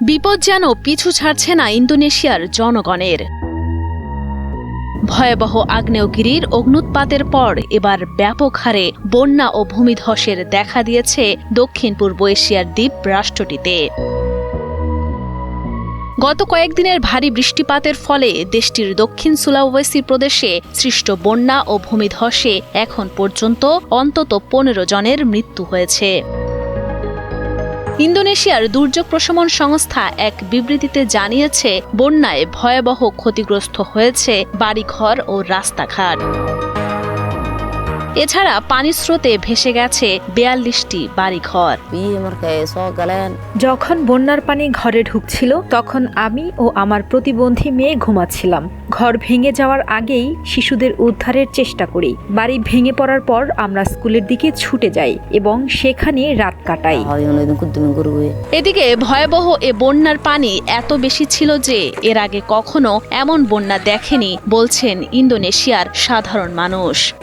বিপদ যেন পিছু ছাড়ছে না ইন্দোনেশিয়ার জনগণের। ভয়াবহ আগ্নেয়গিরির অগ্নুৎপাতের পর এবার ব্যাপক হারে বন্যা ও ভূমিধসের দেখা দিয়েছে দক্ষিণ পূর্ব এশিয়ার দ্বীপ রাষ্ট্রটিতে। গত কয়েকদিনের ভারী বৃষ্টিপাতের ফলে দেশটির দক্ষিণ সুলাওয়েসি প্রদেশে সৃষ্ট বন্যা ও ভূমিধসে এখন পর্যন্ত অন্তত পনেরো জনের মৃত্যু হয়েছে। ইন্দোনেশিয়ার দুর্যোগ প্রশমন সংস্থা এক বিবৃতিতে জানিয়েছে বন্যায় ভয়াবহ ক্ষতিগ্রস্ত হয়েছে বাড়িঘর ও রাস্তাঘাট। এছাড়া পানির স্রোতে ভেসে গেছে বেয়াল্লিশটি বাড়িঘর। যখন বন্যার পানি ঘরে ঢুকছিল তখন আমি ও আমার প্রতিবন্ধী মেয়ে ঘুমাচ্ছিলাম। ঘর ভেঙে যাওয়ার আগেই শিশুদের উদ্ধারের চেষ্টা করি। বাড়ি ভেঙে পড়ার পর আমরা স্কুলের দিকে ছুটে যাই এবং সেখানে রাত কাটাই। এদিকে ভয়াবহ এ বন্যার পানি এত বেশি ছিল যে এর আগে কখনো এমন বন্যা দেখেনি বলছেন ইন্দোনেশিয়ার সাধারণ মানুষ।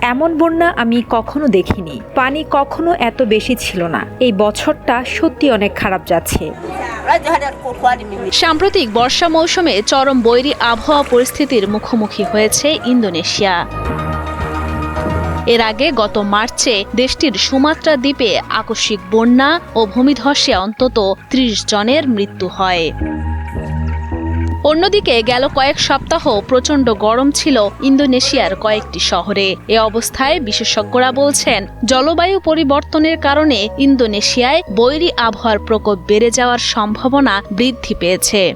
এমন বন্যা আমি কখনো দেখিনি। পানি কখনো এত বেশি ছিল না। এই বছরটা সত্যি অনেক খারাপ যাচ্ছে। সাম্প্রতিক বর্ষা মৌসুমে চরম বৈরী আবহাওয়া পরিস্থিতির মুখোমুখি হয়েছে ইন্দোনেশিয়া। এর আগে গত মার্চে দেশটির সুমাত্রা দ্বীপে আকস্মিক বন্যা ও ভূমিধসে অন্তত ত্রিশ জনের মৃত্যু হয়। অন্যদিকে গেল কয়েক সপ্তাহ, প্রচণ্ড গরম ছিল ইন্দোনেশিয়ার কয়েকটি শহরে। এ অবস্থায় বিশেষজ্ঞরা বলছেন, জলবায়ু পরিবর্তনের কারণে ইন্দোনেশিয়ায় বৈরী আবহাওয়ার প্রকোপ বেড়ে যাওয়ার সম্ভাবনা বৃদ্ধি পেয়েছে।